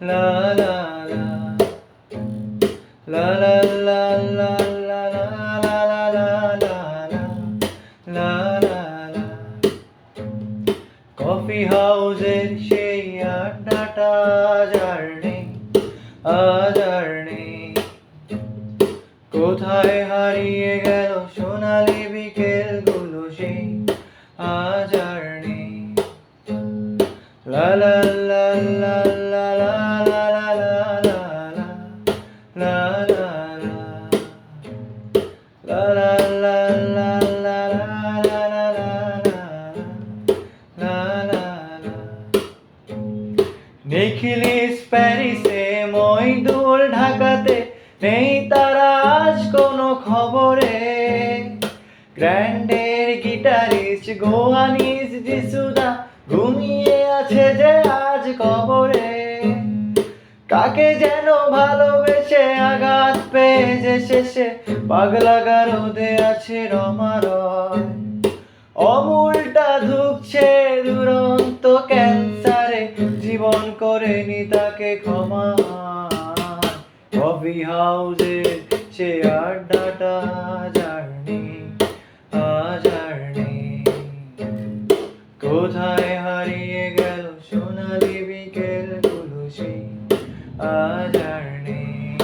la la la la la la la coffee হাউসের সেই আড্ডাটা আজার নেই আজার নেই কোথায় হারিয়ে গেল সোনালি বিকেলগুলো সেই আজার নেই লা লা নিখিলিস প্যারিসে মইদুল ঢাকাতে নেই তারা আজ কোনো খবরে গ্র্যান্ডের গিটারিস্ট গোয়ানিস যিশুদা ঘুমিয়ে আছে যে কাকে যেন ভালোবেসে আঘাত পেয়ে শেষে পাগলা গারদে আছে রমারয় অমূলটা ধুকছে দুরন্ত ক্যান্সারে, জীবন করেনি তাকে ক্ষমা। কফি হাউসে সে আড্ডাটা জার্নি a journey.